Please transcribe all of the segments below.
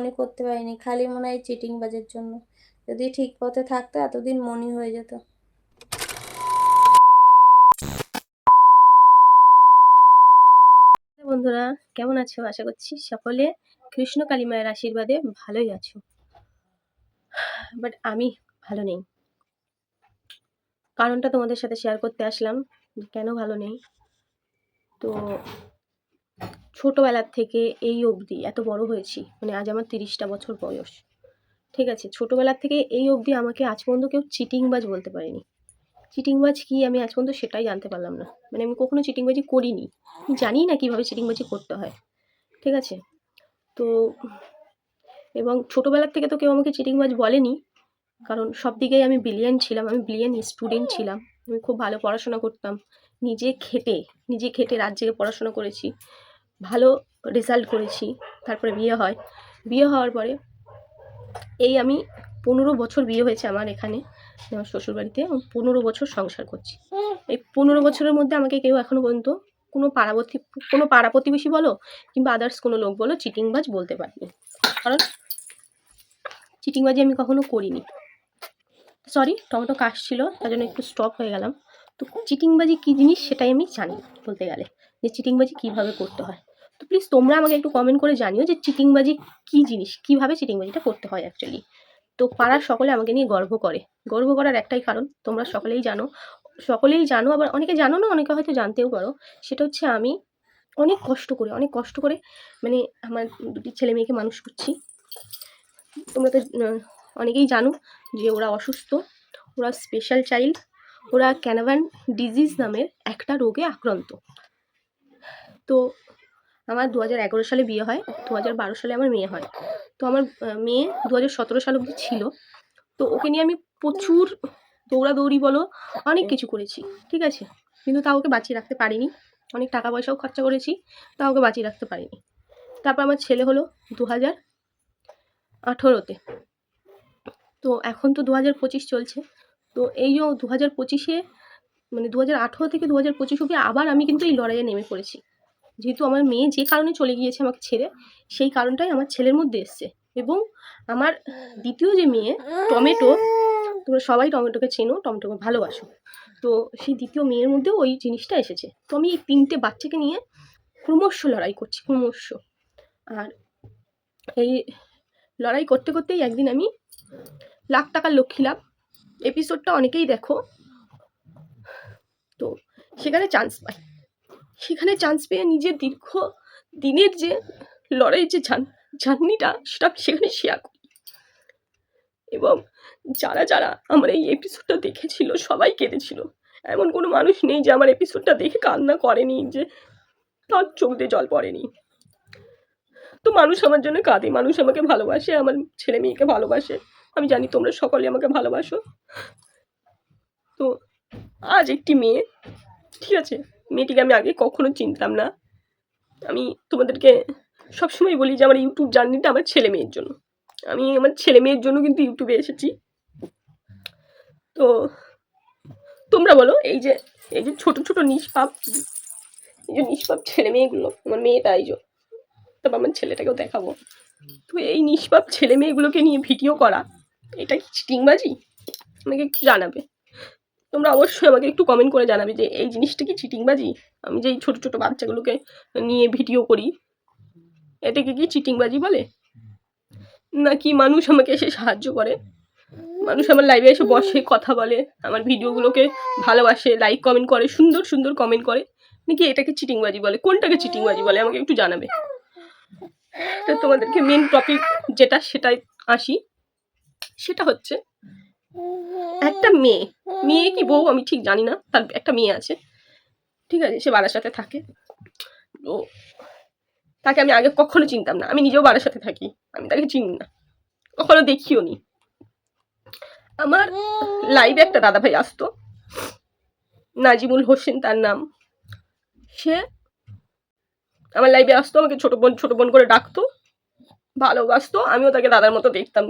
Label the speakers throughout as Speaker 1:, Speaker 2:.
Speaker 1: মনি করতে পারিনি, খালি মনে হয় চিটিং বাজের জন্য। যদি ঠিক পথে থাকতো, এতদিন মনি হয়ে যেত।
Speaker 2: বন্ধুরা, কেমন আছো? আশা করছি সকলে কৃষ্ণ কালী মায়ের আশীর্বাদে ভালোই আছো। বাট আমি ভালো নেই। কারণটা তোমাদের সাথে শেয়ার করতে আসলাম কেন ভালো নেই। তো ছোটোবেলার থেকে এই অবধি এত বড় হয়েছি মানে আজ আমার তিরিশটা বছর বয়স। ঠিক আছে, ছোটোবেলার থেকে এই অবধি আমাকে আজ পর্যন্ত কেউ চিটিংবাজ বলতে পারেনি। চিটিংবাজ কি আমি আজ পর্যন্ত সেটাই জানতে পারলাম না। মানে আমি কখনো চিটিংবাজি করিনি। জানি না কীভাবে চিটিংবাজি করতে হয়। ঠিক আছে? তো, এবং ছোটোবেলার থেকে তো কেউ আমাকে চিটিংবাজ বলেনি, কারণ সব দিকেই আমি ব্রিলিয়ান্ট ছিলাম, আমি ব্রিলিয়ান্ট স্টুডেন্ট ছিলাম। আমি খুব ভালো পড়াশোনা করতাম। নিজে খেটে নিজে খেটে রাত জেগে পড়াশোনা করেছি। ভালো রেজাল্ট করেছি, তারপরে বিয়ে হয়। বিয়ে হওয়ার পরে এই আমি পনেরো বছর বিয়ে হয়েছে আমার এখানে, আমার শ্বশুরবাড়িতে পনেরো বছর সংসার করছি। এই পনেরো বছরের মধ্যে আমাকে কেউ এখনও পর্যন্ত কোনো পাড়াবতী, কোনো পাড়া প্রতিবেশী বলো কিংবা আদার্স কোনো লোক বলো চিটিংবাজ বলতে পারিনি কারণ চিটিংবাজি আমি কখনো করিনি। সরি টমেটো কাশছিল, তার জন্য একটু স্টপ হয়ে গেলাম। তো চিটিংবাজি কী জিনিস সেটাই আমি জানি বলতে গেলে, যে চিটিংবাজি কীভাবে করতে হয়। তো প্লিজ তোমরা আমাকে একটু কমেন্ট করে জানিও যে চিটিংবাজি কী জিনিস? কীভাবে চিটিংবাজিটা করতে হয় অ্যাকচুয়ালি তো পাড়ার সকলে আমাকে নিয়ে গর্ব করে। গর্ব করার একটাই কারণ, তোমরা সকলেই জানো। সকলেই জানো, আবার অনেকে জানো না, অনেকে হয়তো জানতেও পারো। সেটা হচ্ছে আমি অনেক কষ্ট করে, অনেক কষ্ট করে মানে আমার দুটি ছেলে মেয়েকে মানুষ করছি। তোমরা তো অনেকেই জানো যে ওরা অসুস্থ, ওরা স্পেশাল চাইল্ড ওরা ক্যানাভান ডিজিজ নামের একটা রোগে আক্রান্ত। তো আমার দু হাজার এগারো সালে বিয়ে হয় দু হাজার বারো সালে আমার মেয়ে হয়। তো আমার মেয়ে দু হাজার সতেরো সাল অবধি ছিল। তো ওকে নিয়ে আমি প্রচুর দৌড়াদৌড়ি বলো, অনেক কিছু করেছি, ঠিক আছে? কিন্তু তাও ওকে বাঁচিয়ে রাখতে পারিনি। অনেক টাকা পয়সাও খরচা করেছি, তাও ওকে বাঁচিয়ে রাখতে পারিনি। তারপর আমার ছেলে হলো দু হাজার আঠেরোতে। তো এখন তো দু হাজার পঁচিশ চলছে। তো এই যে দু হাজার পঁচিশে মানে দু হাজার আঠেরো থেকে দু হাজার পঁচিশ অব্দি আবার আমি কিন্তু এই লড়াইয়ে নেমে পড়েছি। যেহেতু আমার মেয়ে যে কারণে চলে গিয়েছে আমাকে ছেড়ে, সেই কারণটাই আমার ছেলের মধ্যে এসছে। এবং আমার দ্বিতীয় যে মেয়ে, টমেটো, তোমরা সবাই টমেটোকে চেনো, টমেটোকে ভালোবাসো। তো সেই দ্বিতীয় মেয়ের মধ্যেও ওই জিনিসটা এসেছে। তো আমি এই তিনটে বাচ্চাকে নিয়ে ক্রমশ লড়াই করছি, ক্রমশ। আর এই লড়াই করতে করতেই একদিন আমি লাখ টাকার লক্ষ্মী লাভ এপিসোডটা অনেকেই দেখো, তো সেখানে চান্স পাই। সেখানে চান্স পেয়ে নিজের দীর্ঘ দিনের যে লড়াই যে জার্নিটা সেটা সেখানে শেয়ার করি। এবং যারা যারা আমার এই এপিসোডটা দেখেছিল, সবাই কেঁদেছিল। এমন কোনো মানুষ নেই যে আমার এপিসোডটা দেখে কান্না করেনি, যে তার চোখ দিয়ে জল পড়েনি। তো মানুষ আমার জন্য কাঁদে, মানুষ আমাকে ভালোবাসে, আমার ছেলে মেয়েকে ভালোবাসে। আমি জানি তোমরা সকলে আমাকে ভালোবাসো। তো আজ একটি মেয়ে, ঠিক আছে? মেয়েটিকে আমি আগে কখনো চিনতাম না। আমি তোমাদেরকে সবসময় বলি যে, আমার ইউটিউব জার্নিটা আমার ছেলে মেয়ের জন্য। আমি আমার ছেলে মেয়ের জন্য কিন্তু ইউটিউবে এসেছি। তো তোমরা বলো, এই যে এই যে ছোট ছোট নিষ্পাপ, এই যে নিষ্পাপ ছেলে মেয়েগুলো, আমার মেয়েটা এই যে তারপর আমার ছেলেটাকেও দেখাবো। তো এই নিষ্পাপ ছেলে মেয়েগুলোকে নিয়ে ভিডিও করা, এটা কি চিটিংবাজি? আমাকে একটু জানাবে। তোমরা অবশ্যই আমাকে একটু কমেন্ট করে জানাবে যে এই জিনিসটা কি চিটিংবাজি? আমি যে এই ছোটো ছোটো বাচ্চাগুলোকে নিয়ে ভিডিও করি, এটাকে কি চিটিংবাজি বলে? নাকি মানুষ আমাকে এসে সাহায্য করে? মানুষ আমার লাইভে এসে বসে, কথা বলে, আমার ভিডিওগুলোকে ভালোবাসে লাইক কমেন্ট করে, সুন্দর সুন্দর কমেন্ট করে। নাকি এটাকে চিটিংবাজি বলে? কোনটাকে চিটিংবাজি বলে? আমাকে একটু জানাবে। তো তোমাদেরকে মেন টপিক যেটা সেটাই আসি। সেটা হচ্ছে একটা মেয়ে। মেয়ে কি বউ আমি ঠিক জানি না, তার একটা মেয়ে আছে। ঠিক আছে, সে বাড়ার সাথে থাকে। তো তাকে আমি আগে কখনো চিনতাম না, আমি নিজেও বাড়ার সাথে থাকি, আমি তাকে চিনি না। কখনো দেখিও নি। আমার লাইভে একটা দাদা ভাই আসতো, নাজিমুল হোসেন তার নাম। সে আমার লাইভে আসতো, আমাকে ছোট বোন ছোট বোন করে ডাকতো, ভালোবাসতো, আমিও তাকে দাদার মতো দেখতাম।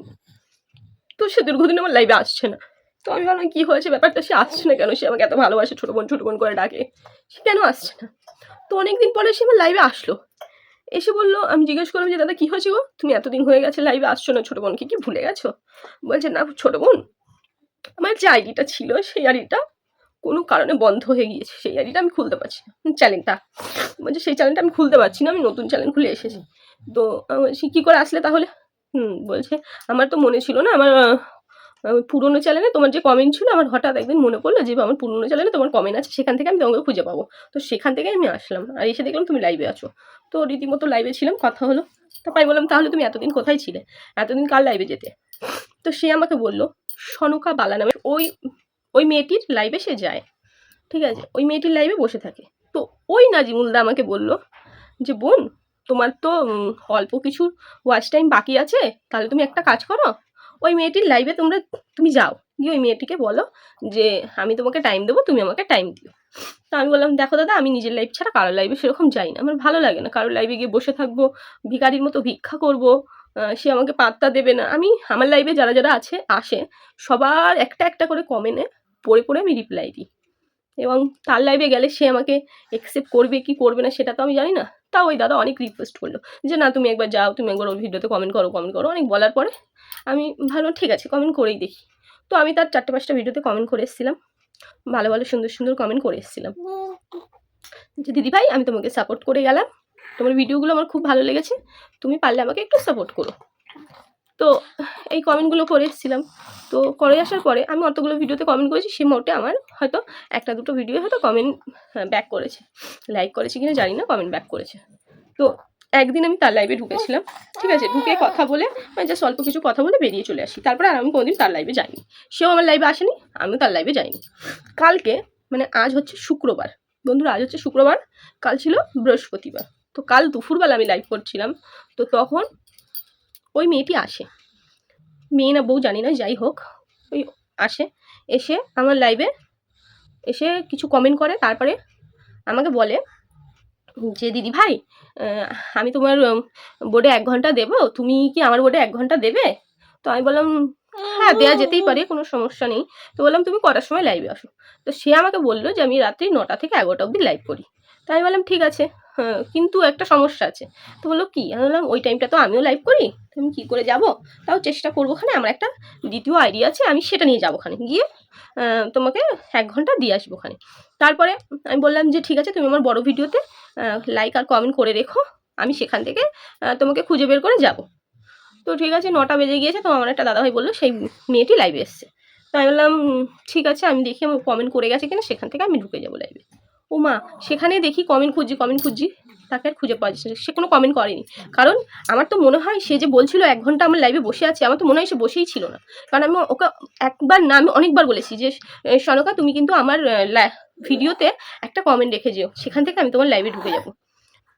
Speaker 2: তো সে দীর্ঘদিন আমার লাইভে আসছে না। তো আমি ভাবলাম, কী হয়েছে? ব্যাপারটা সে আসছে না কেন? সে আমাকে এত ভালোবাসে, ছোটো বোন ছোটো বোন করে ডাকে। সে কেন আসছে না? তো অনেকদিন পরে সে আমার লাইভে আসলো। এসে বলল, আমি জিজ্ঞেস করলাম যে, দাদা, কী হয়েছে গো? তুমি এতদিন হয়ে গেছে লাইভে আসছো না, ছোটো বোনকে কি ভুলে গেছো? বলছে, না ছোটো বোন, আমার যে আইডিটা ছিল, সেই আইডিটা কোনো কারণে বন্ধ হয়ে গিয়েছে। সেই আইডিটা আমি খুলতে পারছি না। চ্যানেলটা বলছে, সেই চ্যানেলটা আমি খুলতে পারছি না, আমি নতুন চ্যানেল খুলে এসেছি। তো বলছি, কী করে আসলে তাহলে? হুম, বলছে, আমার তো মনে ছিল না, আমার পুরোনো চ্যানেলে তোমার যে কমেন্ট ছিল, আমার হঠাৎ একদিন মনে পড়ল যে আমার পুরনো চ্যানেলে তোমার কমেন্ট আছে, সেখান থেকে আমি তোমাকে খুঁজে পাবো। তো সেখান থেকে আমি আসলাম আর এসে দেখলাম তুমি লাইভে আছো। তো রীতিমতো লাইভে ছিলাম, কথা হলো। তারপর বললাম, তাহলে তুমি এতদিন কোথায় ছিলে? এতদিন কার লাইভে যেতে? তো সে আমাকে বলল, সনকা বালা নামে ওই ওই মেয়েটির লাইভে সে যায়। ঠিক আছে? ওই মেয়েটির লাইভে বসে থাকে। তো ওই নাজিমুলদা আমাকে বলল যে, বোন, তোমার তো অল্প কিছু ওয়াচ টাইম বাকি আছে, তাহলে তুমি একটা কাজ করো ওই মেয়েটির লাইভে তোমরা, তুমি যাও। গিয়ে ওই মেয়েটিকে বলো যে, আমি তোমাকে টাইম দেবো, তুমি আমাকে টাইম দিও। তো আমি বললাম, দেখো দাদা, আমি নিজের লাইফ ছাড়া কারোর লাইভে সেরকম যাই না। আমার ভালো লাগে না। কারোর লাইভে গিয়ে বসে থাকব ভিকারির মতো ভিক্ষা করব সে আমাকে পাত্তা দেবে না। আমি, আমার লাইভে যারা যারা আছে, আসে, সবার একটা একটা করে কমেনে পড়ে পড়ে আমি রিপ্লাই দিই। এবং তার লাইভে গেলে সে আমাকে অ্যাকসেপ্ট করবে কি করবে না সেটা তো আমি জানি না। তাও ওই দাদা অনেক রিকোয়েস্ট করল যে, না, তুমি একবার যাও, তুমি একবার ওর ভিডিওতে কমেন্ট করো কমেন্ট করো। অনেক বলার পরে আমি ভালো, ঠিক আছে কমেন্ট করেই দেখি। তো আমি তার চারটে পাঁচটা ভিডিওতে কমেন্ট করে এসেছিলাম। ভালো ভালো, সুন্দর সুন্দর কমেন্ট করে এসেছিলাম। যে, দিদি ভাই, আমি তোমাকে সাপোর্ট করে গেলাম। তোমার ভিডিওগুলো আমার খুব ভালো লেগেছে। তুমি পারলে আমাকে একটু সাপোর্ট করো। তো এই কমেন্টগুলো করে এসেছিলাম তো করে আসার পরে আমি অতগুলো ভিডিওতে কমেন্ট করেছি, সে মোটে আমার হয়তো একটা দুটো ভিডিও হয়তো কমেন্ট ব্যাক করেছে। লাইক করেছে কিনা জানি না কমেন্ট ব্যাক করেছে। তো একদিন আমি তার লাইভে ঢুকেছিলাম, ঠিক আছে? ঢুকে কথা বলে মানে জাস্ট অল্প কিছু কথা বলে বেরিয়ে চলে আসি। তারপরে আর আমি কোনোদিন তার লাইভে যাইনি। সেও আমার লাইভে আসেনি, আমিও তার লাইভে যাইনি। কালকে মানে আজ হচ্ছে শুক্রবার। বন্ধুরা, আজ হচ্ছে শুক্রবার, কাল ছিল বৃহস্পতিবার। তো কাল দুপুরবেলা আমি লাইভ করছিলাম। তো তখন ওই মেয়েটি আসে। মেয়ে না বউ জানি না, যাই হোক, ওই আসে, এসে আমার লাইভে এসে কিছু কমেন্ট করে, তারপরে আমাকে বলে যে, দিদি ভাই আমি তোমার বোর্ডে এক ঘণ্টা দেবো, তুমি কি আমার বোর্ডে এক ঘণ্টা দেবে? তো আমি বললাম হ্যাঁ দেওয়া যেতেই পারে, কোনো সমস্যা নেই। তো বললাম, তুমি কটার সময় লাইভে আসো? তো সে আমাকে বলল যে, আমি রাত্রি নটা থেকে এগারোটা অবধি লাইভ করি। তাই বললাম ঠিক আছে। হ্যাঁ, কিন্তু একটা সমস্যা আছে। তো বলল কি? আমি বললাম ওই টাইমটা তো আমিও লাইভ করি আমি কী করে যাব? তাও চেষ্টা করব ওখানে আমার একটা দ্বিতীয় আইডিয়া আছে আমি সেটা নিয়ে যাব ওখানে। গিয়ে তোমাকে এক ঘণ্টা দিয়ে আসব ওখানে। তারপরে আমি বললাম যে ঠিক আছে তুমি আমার বড় ভিডিওতে লাইক আর কমেন্ট করে রেখো আমি সেখান থেকে তোমাকে খুঁজে বের করে যাব। তো ঠিক আছে নটা বেজে গিয়েছে তো আমার একটা দাদাভাই বলল সেই মেয়েটি লাইভে এসছে। তো আমি বললাম ঠিক আছে আমি দেখি আমি কমেন্ট করে গেছে কিনা সেখান থেকে আমি ঢুকে যাব লাইভে ও মা সেখানে দেখি কমেন্ট খুঁজছি কমেন্ট খুঁজছি, তাকে আর খুঁজে পাওয়া যাচ্ছে। সে কোনো কমেন্ট করেনি। কারণ আমার তো মনে হয় সে যে বলছিল এক ঘণ্টা আমার লাইভে বসে আছে, আমার তো মনে হয় সে বসেই ছিল না। কারণ আমি ওকে একবার না, আমি অনেকবার বলেছি যে সনকা, তুমি কিন্তু আমার ভিডিওতে একটা কমেন্ট রেখে যেও। সেখান থেকে আমি তোমার লাইভে ঢুকে যাব।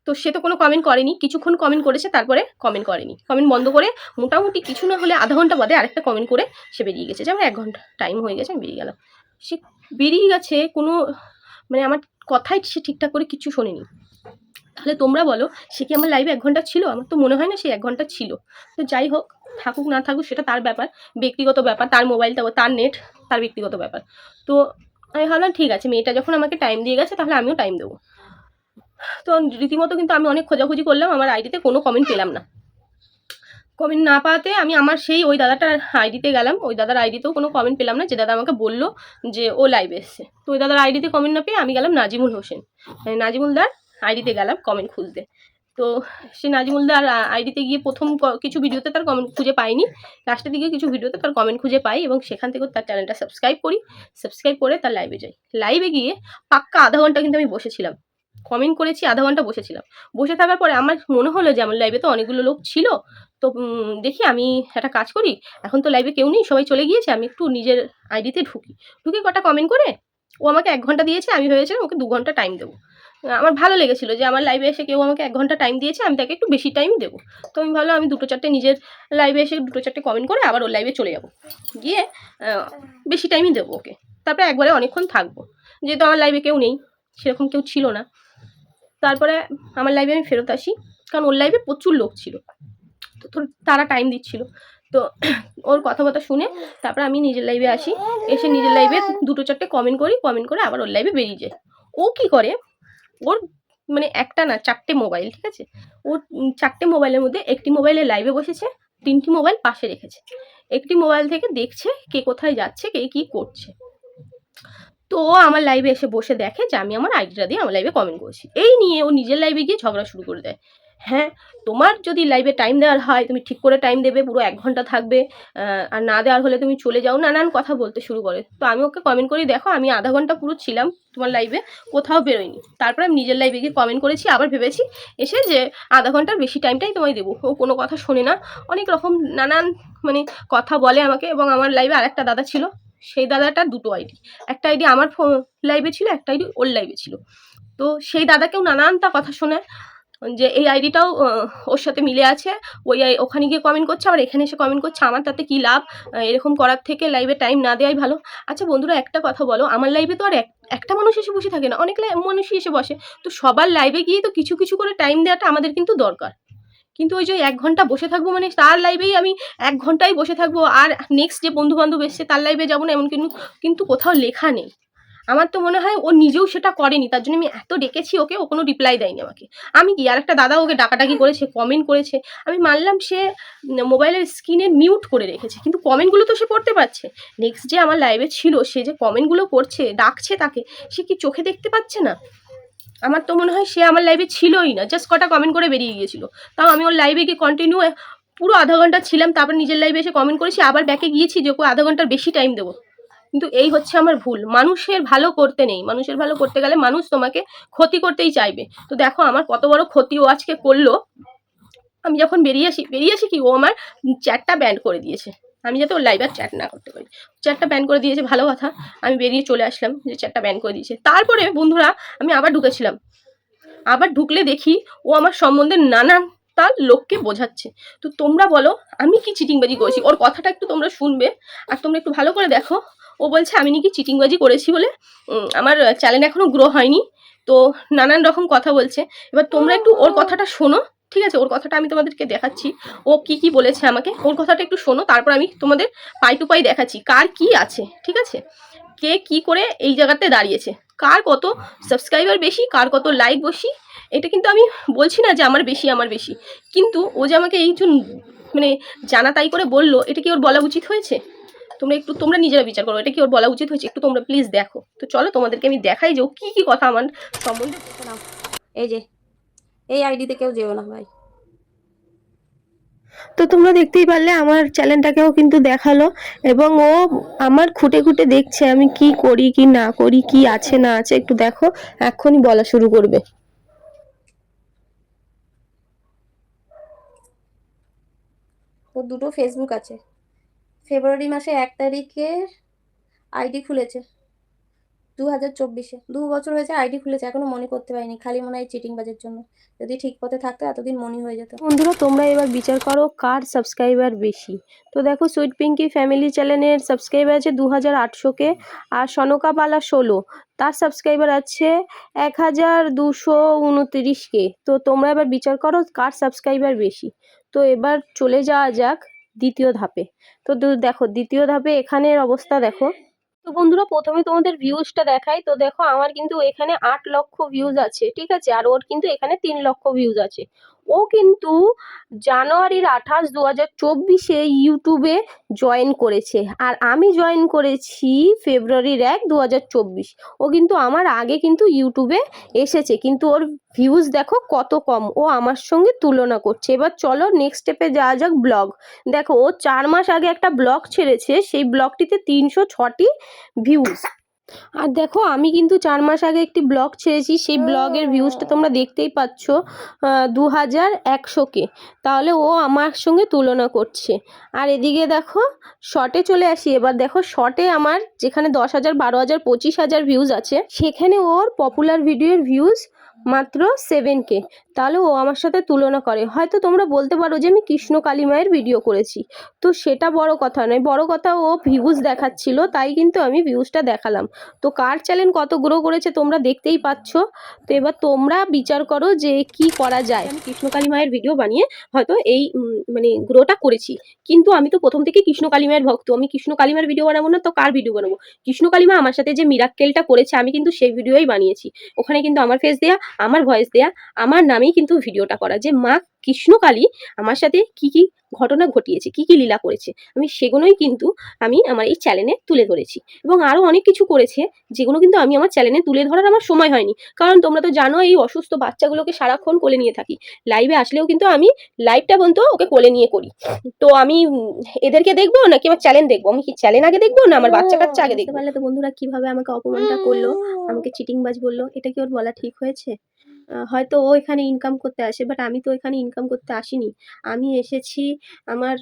Speaker 2: তো সে তো কোনো কমেন্ট করেনি। কিছুক্ষণ কমেন্ট করেছে, তারপরে কমেন্ট করেনি। কমেন্ট বন্ধ করে মোটামুটি কিছু না হলে আধা ঘণ্টা বাদে আরেকটা কমেন্ট করে সে বেরিয়ে গেছে। যে আমার এক ঘণ্টা টাইম হয়ে গেছে, আমি বেরিয়ে গেলাম। সে বেরিয়ে গেছে কোনো মানে আমার কথাই সে ঠিকঠাক করে কিছু শোনেনি। তাহলে তোমরা বলো, সে কি আমার লাইভে এক ঘণ্টা ছিল? আমার তো মনে হয় না সে এক ঘণ্টা ছিল। তো যাই হোক, থাকুক না থাকুক, সেটা তার ব্যাপার। ব্যক্তিগত ব্যাপার, তার মোবাইলটা তার নেট তার ব্যক্তিগত ব্যাপার। তো আমি ভাবলাম, ঠিক আছে, মেয়েটা যখন আমাকে টাইম দিয়ে গেছে, তাহলে আমিও টাইম দেবো। তো রীতিমতো কিন্তু আমি অনেক খোঁজাখুঁজি করলাম, আমার আইডিতে কোনো কমেন্ট পেলাম না। কমেন্ট না পাওয়াতে আমি আমার সেই ওই দাদাটার আইডিতে গেলাম। ওই দাদার আইডিতেও কোনো কমেন্ট পেলাম না। যে দাদা আমাকে বলল যে ও লাইভে এসছে। তো ওই দাদার আইডিতে কমেন্ট না পেয়ে আমি গেলাম নাজিমুল হোসেন। মানে নাজিমুলদার আইডিতে গেলাম কমেন্ট খুঁজতে। তো সে নাজিমুলদার আইডিতে গিয়ে প্রথম কিছু ভিডিওতে তার কমেন্ট খুঁজে পাইনি লাস্টের দিকে কিছু ভিডিওতে তার কমেন্ট খুঁজে পাই এবং সেখান থেকেও তার চ্যানেলটা সাবস্ক্রাইব করি। সাবস্ক্রাইব করে তার লাইভে যাই। লাইভে গিয়ে পাক্কা আধা ঘণ্টা কিন্তু আমি বসেছিলাম। কমেন্ট করেছি, আধা ঘণ্টা বসেছিলাম। বসে থাকার পরে আমার মনে হলো যে আমার লাইভে তো অনেকগুলো লোক ছিল। তো দেখি আমি একটা কাজ করি। এখন তো লাইভে কেউ নেই, সবাই চলে গিয়েছে, আমি একটু নিজের আইডিতে ঢুকি। ঢুকে কটা কমেন্ট করে, ও আমাকে এক ঘণ্টা দিয়েছে, আমি ভেবেছিলাম ওকে দু ঘণ্টা টাইম দেবো। আমার ভালো লেগেছিল যে আমার লাইভে এসে কেউ আমাকে এক ঘণ্টা টাইম দিয়েছে, আমি তাকে একটু বেশি টাইম দেবো। তো আমি ভাবলাম আমি দুটো চারটে নিজের লাইভে এসে দুটো চারটে কমেন্ট করে আবার ওর লাইভে চলে যাব। গিয়ে বেশি টাইমই দেবো ওকে। তারপরে একবারে অনেকক্ষণ থাকব। যেহেতু আমার লাইভে কেউ নেই, সেরকম কেউ ছিল না। তারপরে আমার লাইভে আমি ফেরত আসি, কারণ ওর লাইভে প্রচুর লোক ছিল। তো তারা টাইম দিচ্ছিল। তো ওর কথাবার্তা শুনে তারপরে আমি নিজের লাইভে আসি। এসে নিজের লাইভে দুটো চারটে কমেন্ট করি কমেন্ট করে আবার ওর লাইভে বেরিয়ে যাই ও কি করে? ওর মানে একটা না, চারটে মোবাইল ঠিক আছে? ও চারটে মোবাইলের মধ্যে একটি মোবাইলে লাইভে বসেছে, তিনটি মোবাইল পাশে রেখেছে। একটি মোবাইল থেকে দেখছে কে কোথায় যাচ্ছে, কে কি করছে। তো ও আমার লাইভে এসে বসে দেখে যে আমি আমার আইডিটা দিয়ে আমার লাইভে কমেন্ট করছি। এই নিয়ে ও নিজের লাইভে গিয়ে ঝগড়া শুরু করে দেয়। হ্যাঁ তোমার যদি লাইভে টাইম দেওয়ার হয়, তুমি ঠিক করে টাইম দেবে, পুরো এক ঘণ্টা থাকবে আর না দেওয়ার হলে তুমি চলে যাও, নানান কথা বলতে শুরু করে। তো আমি ওকে কমেন্ট করি, দেখো, আমি আধা ঘণ্টা পুরো ছিলাম, তোমার লাইভে কোথাও বেরোয়নি। তারপরে আমি নিজের লাইভে গিয়ে কমেন্ট করেছি, আবার ভেবেছি এসে যে আধা ঘণ্টার বেশি টাইমটাই তোমায় দেবো। ও কোনো কথা শোনে না। অনেক রকম নানান মানে কথা বলে আমাকে এবং আমার লাইভে আরেকটা দাদা ছিল। সেই দাদাটার দুটো আইডি একটা আইডি আমার লাইভে ছিল, একটা আইডি ওর লাইভে ছিল। তো সেই দাদাকেও নানানটা কথা শোনায়। যে এই আইডিটাও ওর সাথে মিলে আছে। ওই ওখানে গিয়ে কমেন্ট করছে, আবার এখানে এসে কমেন্ট করছে, আমার তাতে কী লাভ? এরকম করার থেকে লাইভে টাইম না দেওয়াই ভালো। আচ্ছা বন্ধুরা, একটা কথা বলো, আমার লাইভে তো আর এক, একটা মানুষ এসে বসে থাকে না, অনেক মানুষই এসে বসে। তো সবার লাইভে গিয়ে তো কিছু কিছু করে টাইম দেওয়াটা আমাদের কিন্তু দরকার। কিন্তু ওই যে এক ঘণ্টা বসে থাকব মানে তার লাইভেই আমি এক ঘন্টাই বসে থাকব। আর নেক্সট যে বন্ধু বান্ধব এসছে, তার লাইভে যাব না, এমন কিন্তু কিন্তু কোথাও লেখা নেই। আমার তো মনে হয় ও নিজেও সেটা করেনি, তার জন্য আমি এত ডেকেছি ওকে, ও কোনো রিপ্লাই দেয়নি আমাকে। আমি কি, আর একটা দাদা ওকে ডাকাডাকি করেছে কমেন্ট করেছে। আমি মানলাম সে মোবাইলের স্ক্রিনে মিউট করে রেখেছে, কিন্তু কমেন্টগুলো তো সে পড়তে পারছে। নেক্সট যে আমার লাইভে ছিল, সে যে কমেন্টগুলো করছে ডাকছে তাকে, সে কি চোখে দেখতে পাচ্ছে না? আমার তো মনে হয় সে আমার লাইভে ছিলই না জাস্ট কটা কমেন্ট করে বেরিয়ে গিয়েছিল। তাও আমি ওর লাইভে গিয়ে কন্টিনিউ পুরো আধা ঘণ্টা ছিলাম, তারপর নিজের লাইভে এসে কমেন্ট করেছি, আবার ব্যাকে গিয়েছি যে আধা ঘণ্টার বেশি টাইম দেবো। কিন্তু এই হচ্ছে আমার ভুল। মানুষের ভালো করতে নেই। মানুষের ভালো করতে গেলে মানুষ তোমাকে ক্ষতি করতেই চাইবে। তো দেখো, আমার কত বড় ক্ষতি ও আজকে করল। আমি যখন বেরিয়ে আসি বেরিয়ে আসি কি? ও আমার চ্যাটটা ব্যান্ড করে দিয়েছে। আমি যাতে ওর লাইভ আর চ্যাট না করতে পারি। চ্যাটটা ব্যান করে দিয়েছে, ভালো কথা। আমি বেরিয়ে চলে আসলাম, যে চ্যাটটা ব্যান করে দিয়েছে। তারপরে বন্ধুরা, আমি আবার ঢুকেছিলাম। আবার ঢুকলে দেখি ও আমার সম্বন্ধে নানান তার লোককে বোঝাচ্ছে। তো তোমরা বলো, আমি কি চিটিংবাজি করেছি? ওর কথাটা একটু তোমরা শুনবে। আর তোমরা একটু ভালো করে দেখো। ও বলছে, আমি নাকি চিটিংবাজি করেছি বলে আমার চ্যানেল এখনও গ্রো হয়নি। তো নানান রকম কথা বলছে। এবার তোমরা একটু ওর কথাটা শোনো, ঠিক আছে? ওর কথাটা আমি তোমাদেরকে দেখাচ্ছি। ও কি কি বলেছে আমাকে, ওর কথাটা একটু শোনো, তারপর আমি তোমাদের পাই টু পাই দেখাচ্ছি, কার কি আছে, ঠিক আছে? কে কি করে এই জায়গাতে দাঁড়িয়েছে, কার কত সাবস্ক্রাইবার বেশি, কার কত লাইক বেশি, এটা কিন্তু আমি বলছি না যে আমার বেশি আমার বেশি। কিন্তু ও যে আমাকে এই জন্য মানে জানা তাই করে বলল, এটা কি ওর বলা উচিত হয়েছে? তোমরা একটু তোমরা নিজেরা বিচার করো এটা কি ওর বলা উচিত হয়েছে? একটু তোমরা প্লিজ দেখো। তো চলো তোমাদেরকে আমি দেখাই যে ও কী কী কথা আমার সম্বন্ধে
Speaker 1: নাও এই যে এই আইডিতে কেউ যেও না ভাই।
Speaker 2: তো তোমরা দেখতেই পারলে আমার চ্যানেলটাকেও কিন্তু দেখাল এবং ও আমার খুঁটে খুঁটে দেখছে আমি কি করি কি না করি কি আছে না আছে একটু দেখো এখনই বলা শুরু করবে।
Speaker 1: ওর দুটো ফেসবুক আছে। ফেব্রুয়ারি মাসে এক তারিখে আইডি খুলেছে দু হাজার চব্বিশে। দু বছর হয়েছে আইডি খুলেছে, এখনও মনে করতে পারিনি, খালি মনে হয় চিটিং বাজের জন্য। যদি ঠিক পথে থাকতো এতদিন মনে হয়ে যেত।
Speaker 2: বন্ধুরা, তোমরা এবার বিচার করো কার সাবস্ক্রাইবার বেশি। তো দেখো, সুইট পিঙ্কি ফ্যামিলি চ্যানেলের সাবস্ক্রাইবার আছে দু হাজার আটশোকে আর সনকা পালা ষোলো। তার সাবস্ক্রাইবার আছে এক হাজার দুশো উনতিরিশকে। তো তোমরা এবার বিচার করো কার সাবস্ক্রাইবার বেশি। তো এবার চলে যাওয়া যাক দ্বিতীয় ধাপে। তো দেখো, দ্বিতীয় ধাপে এখানের অবস্থা দেখো। তো বন্ধুরা, প্রথমে তোমাদের ভিউজটা দেখাই। তো দেখো, আমার কিন্তু এখানে আট লক্ষ ভিউজ আছে, ঠিক আছে? আর ওর কিন্তু এখানে তিন লক্ষ ভিউজ আছে। ও কিন্তু জানুয়ারির আঠাশ দু হাজার চব্বিশে ইউটিউবে জয়েন করেছে। আর আমি জয়েন করেছি ফেব্রুয়ারির এক দু হাজার চব্বিশ। ও কিন্তু আমার আগে কিন্তু ইউটিউবে এসেছে। কিন্তু ওর ভিউজ দেখো কত কম। ও আমার সঙ্গে তুলনা করছে। এবার চলো নেক্সট স্টেপে যাওয়া যাক ব্লগ দেখো ও চার মাস আগে একটা ব্লগ ছেড়েছে। সেই ব্লগটিতে তিনশো ছটি ভিউজ আর দেখো আমি কিন্তু চার মাস আগে একটি ব্লগ ছেড়েছি। সেই ব্লগের ভিউজটা তোমরা দেখতেই পাচ্ছ দু হাজার একশোকে। তাহলে ও আমার সঙ্গে তুলনা করছে। আর এদিকে দেখো শর্টে চলে আসি। এবার দেখো শর্টে আমার যেখানে দশ হাজার বারো হাজার পঁচিশ হাজার ভিউজ আছে সেখানে ওর পপুলার ভিডিওর ভিউজ মাত্র সেভেন কে তাহলে ও আমার সাথে তুলনা করে। হয়তো তোমরা বলতে পারো যে আমি কৃষ্ণ কালী মায়ের ভিডিও করেছি। তো সেটা বড় কথা নয়, বড় কথা ও ভিউজ দেখাচ্ছিল, তাই কিন্তু আমি ভিউজটা দেখালাম। তো কার চ্যানেল কত গ্রো করেছে তোমরা দেখতেই পাচ্ছ। তো এবার তোমরা বিচার করো যে কি করা যায়। আমি কৃষ্ণ কালী মায়ের ভিডিও বানিয়ে হয়তো এই মানে গ্রোটা করেছি। কিন্তু আমি তো প্রথম থেকে কৃষ্ণ কালী মায়ের ভক্ত, আমি কৃষ্ণ কালী মায়ের ভিডিও বানাবো না, তো কার ভিডিও বানাবো? কৃষ্ণ কালী মা আমার সাথে যে মিরাক্কেলটা করেছে, আমি কিন্তু সেই ভিডিওই বানিয়েছি। ওখানে কিন্তু আমার ফেস দেয়া, আমার ভয়েস দেয়া, আমার নামেই কিন্তু ভিডিওটা করা যে মা কৃষ্ণকালী আমার সাথে কি কি ঘটনা ঘটিয়েছে কি কি লীলা করেছে আমি সেগুলোই কিন্তু আমি আমার এই চ্যানেলে তুলে ধরেছি। এবং আরও অনেক কিছু করেছে যেগুলো কিন্তু আমি আমার চ্যানেলে তুলে ধরার আমার সময় হয়নি। কারণ তোমরা তো জানো এই অসুস্থ বাচ্চাগুলোকে সারাক্ষণ কোলে নিয়ে থাকি। লাইভে আসলেও কিন্তু আমি লাইভটা পর্যন্ত ওকে কোলে নিয়ে করি। তো আমি এদেরকে দেখব নাকি আমার চ্যানেল দেখব? আমি কি চ্যানেল আগে দেখব না আমার বাচ্চা কাচ্চা আগে দেখব? পারলে তো বন্ধুরা কীভাবে আমাকে অপমানটা করল আমাকে চিটিংবাজ বলল এটা কি ওর বলা ঠিক হয়েছে? হয়তো ও এখানে ইনকাম করতে আসে বাট আমি তো এখানে ইনকাম করতে আসিনি। আমি এসেছি আমার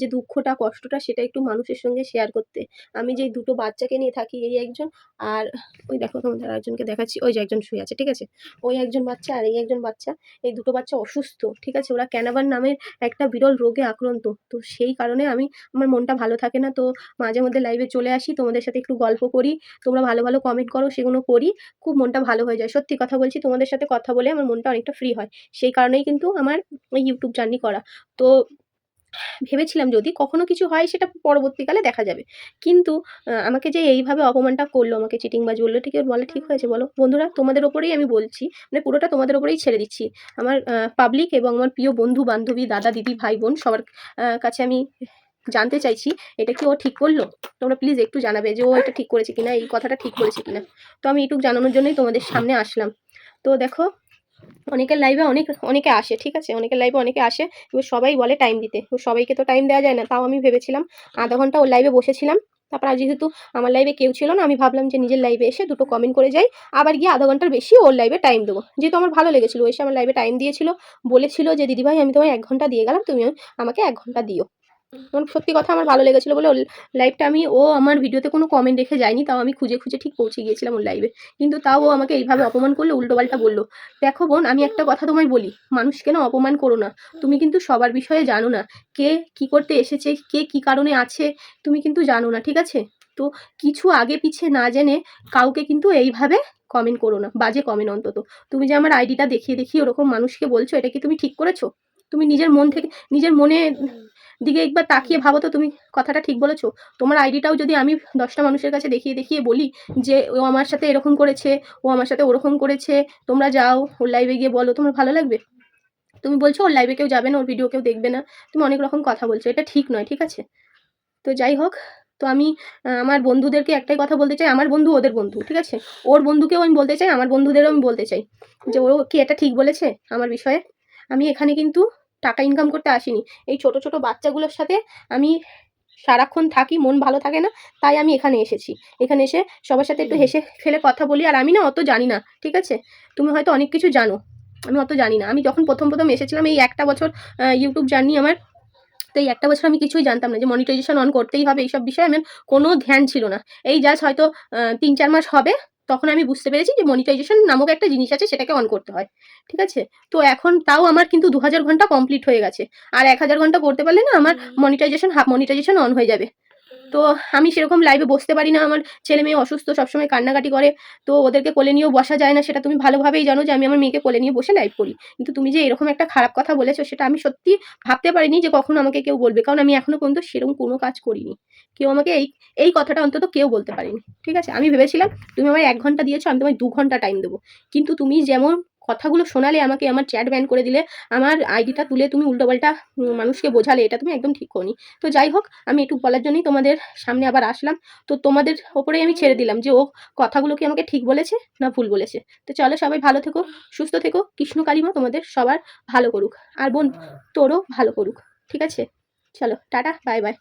Speaker 2: যে দুঃখটা, কষ্টটা, সেটা একটু মানুষের সঙ্গে শেয়ার করতে। আমি যে দুটো বাচ্চাকে নিয়ে থাকি, এই একজন আর, ওই দেখো তোমাদের একজনকে দেখাচ্ছি, ওই যে একজন শুয়ে আছে, ঠিক আছে? ওই একজন বাচ্চা আর এই একজন বাচ্চা, এই দুটো বাচ্চা অসুস্থ, ঠিক আছে? ওরা ক্যানাভার নামের একটা বিরল রোগে আক্রান্ত। তো সেই কারণে আমি, আমার মনটা ভালো থাকে না, তো মাঝে মধ্যে লাইভে চলে আসি, তোমাদের সাথে একটু গল্প করি, তোমরা ভালো ভালো কমেন্ট করো, সেগুলো করি, খুব মনটা ভালো হয়ে যায়। সত্যি কথা বলছি, তোমাদের সাথে কথা বলে আমার মনটা অনেকটা ফ্রি হয়। সেই কারণেই কিন্তু আমার ইউটিউব জার্নি করা। তো ভেবেছিলাম যদি কখনো কিছু হয় সেটা পরবর্তীকালে দেখা যাবে। কিন্তু আমাকে যে এইভাবে অপমানটা করল, আমাকে চিটিংবাজ বলল ঠিক বলে ঠিক হয়েছে বলো। বন্ধুরা, তোমাদের ওপরেই আমি বলছি মানে পুরোটা তোমাদের ওপরেই ছেড়ে দিচ্ছি। আমার পাবলিক এবং আমার প্রিয় বন্ধু বান্ধবী দাদা, দিদি ভাই বোন সবার কাছে আমি জানতে চাইছি, এটা কি ও ঠিক করল? তোমরা প্লিজ একটু জানাবে যে ও এটা ঠিক করেছে কিনা, এই কথাটা ঠিক করেছে কিনা। তো আমি এইটুকু জানানোর জন্যই তোমাদের সামনে আসলাম। তো দেখো, অনেকের লাইভে অনেক, অনেকে আসে, ঠিক আছে? অনেকের লাইভে অনেকে আসে, এবার সবাই বলে টাইম দিতে। সবাইকে তো টাইম দেওয়া যায় না, তাও আমি ভেবেছিলাম আধা ঘণ্টা ওর লাইভে বসেছিলাম। তারপর যেহেতু আমার লাইভে কেউ ছিল না, আমি ভাবলাম যে নিজের লাইভে এসে দুটো কমেন্ট করে যাই, আবার গিয়ে আধা ঘণ্টার বেশি ওর লাইভে টাইম দেবো। যেহেতু আমার ভালো লেগেছিলো এসে আমার লাইভে টাইম দিয়েছিল, বলেছিল যে, দিদিভাই, আমি তোমায় এক ঘণ্টা দিয়ে গেলাম, তুমি আমাকে এক ঘণ্টা দিও। আমার সত্যি কথা আমার ভালো লেগেছিলো বলে ওর লাইভটা আমি, ও আমার ভিডিওতে কোনো কমেন্ট রেখে যায়নি, তাও আমি খুঁজে খুঁজে ঠিক পৌঁছে গিয়েছিলাম ওর লাইভে কিন্তু তাও ও আমাকে এইভাবে অপমান করল উল্টোপাল্টা বলল, দেখো বোন, আমি একটা কথা তোমায় বলি, মানুষকে না অপমান করো না। তুমি কিন্তু সবার বিষয়ে জানো না, কে কি করতে এসেছে, কে কি কারণে আছে, তুমি কিন্তু জানো না, ঠিক আছে? তো কিছু আগে পিছে না জেনে কাউকে কিন্তু এইভাবে কমেন্ট করো না, বাজে কমেন্ট অন্তত। তুমি যে আমার আইডিটা দেখিয়ে দেখিয়ে ওরকম মানুষকে বলছো, এটা কি তুমি ঠিক করেছ? তুমি নিজের মন থেকে, নিজের মনে দিকে একবার তাকিয়ে ভাবো তো তুমি কথাটা ঠিক বলেছ। তোমার আইডিটাও যদি আমি দশটা মানুষের কাছে দেখিয়ে দেখিয়ে বলি যে ও আমার সাথে এরকম করেছে, ও আমার সাথে ওরকম করেছে, তোমরা যাও ওর লাইভে গিয়ে বলো, তোমার ভালো লাগবে? তুমি বলছো ওর লাইভে কেউ যাবে না, ওর ভিডিও কেউ দেখবে না, তুমি অনেক রকম কথা বলছো, এটা ঠিক নয়, ঠিক আছে? তো যাই হোক, তো আমি আমার বন্ধুদেরকে একটাই কথা বলতে চাই, আমার বন্ধু ওদের বন্ধু, ঠিক আছে? ওর বন্ধুকেও আমি বলতে চাই, আমার বন্ধুদেরও আমি বলতে চাই যে ও কি এটা ঠিক বলেছে আমার বিষয়ে? আমি এখানে কিন্তু টাকা ইনকাম করতে আসিনি। এই ছোট ছোট বাচ্চাগুলোর সাথে আমি সারাক্ষণ থাকি, মন ভালো থাকে না, তাই আমি এখানে এসেছি। এখানে এসে সবার সাথে একটু হেসে খেলে কথা বলি, আর আমি না অত জানি না, ঠিক আছে? তুমি হয়তো অনেক কিছু জানো, আমি অত জানি না। আমি যখন প্রথম প্রথম এসেছিলাম, এই একটা বছর ইউটিউব জার্নি আমার, তো এই একটা বছর আমি কিছুই জানতাম না যে মনিটাইজেশন অন করতেই হবে, এইসব বিষয়ে আমার কোনো ধ্যান ছিল না। এই জাস্ট হয়তো তিন, চার মাস হবে তখন আমি বুঝতে পেরেছি যে মনিটাইজেশন নামক একটা জিনিস আছে সেটাকে অন করতে হয়। ঠিক আছে? তো এখন তাও আমার কিন্তু দু হাজার ঘণ্টা কমপ্লিট হয়ে গেছে। আর এক হাজার ঘণ্টা করতে পারলে না আমার মনিটাইজেশন হাফ মনিটাইজেশন অন হয়ে যাবে। তো আমি সেরকম লাইভে বসতে পারি না। আমার ছেলে মেয়ে অসুস্থ, সবসময় কান্নাকাটি করে। তো ওদেরকে কোলে নিয়েও বসা যায় না। সেটা তুমি ভালোভাবেই জানো যে আমি আমার মেয়েকে কোলে নিয়ে বসে লাইভ করি। কিন্তু তুমি যে এরকম একটা খারাপ কথা বলেছ, সেটা আমি সত্যি ভাবতে পারিনি যে কখনো আমাকে কেউ বলবে। কারণ আমি এখনও পর্যন্ত সেরকম কোনো কাজ করিনি। কেউ আমাকে এই এই কথাটা অন্তত কেউ বলতে পারেনি। ঠিক আছে? আমি ভেবেছিলাম তুমি আমায় এক ঘণ্টা দিয়েছ, আমি তোমায় দু ঘণ্টা টাইম দেবো। কিন্তু তুমি যেমন কথাগুলো শোনালে আমাকে আমার চ্যাট ব্যান করে দিলে আমার আইডিটা তুলে তুমি উল্টোপাল্টা মানুষকে বোঝালে এটা তুমি একদম ঠিক করনি। তো যাই হোক আমি একটু বলার জন্যই তোমাদের সামনে আবার আসলাম। তো তোমাদের ওপরেই আমি ছেড়ে দিলাম যে ও কথাগুলো কি আমাকে ঠিক বলেছে না ভুল বলেছে। তো চলো সবাই ভালো থেকো সুস্থ থেকো। কৃষ্ণ কালিমা তোমাদের সবার ভালো করুক। আর বোন তোরও ভালো করুক। ঠিক আছে? চলো টাটা বাই বাই।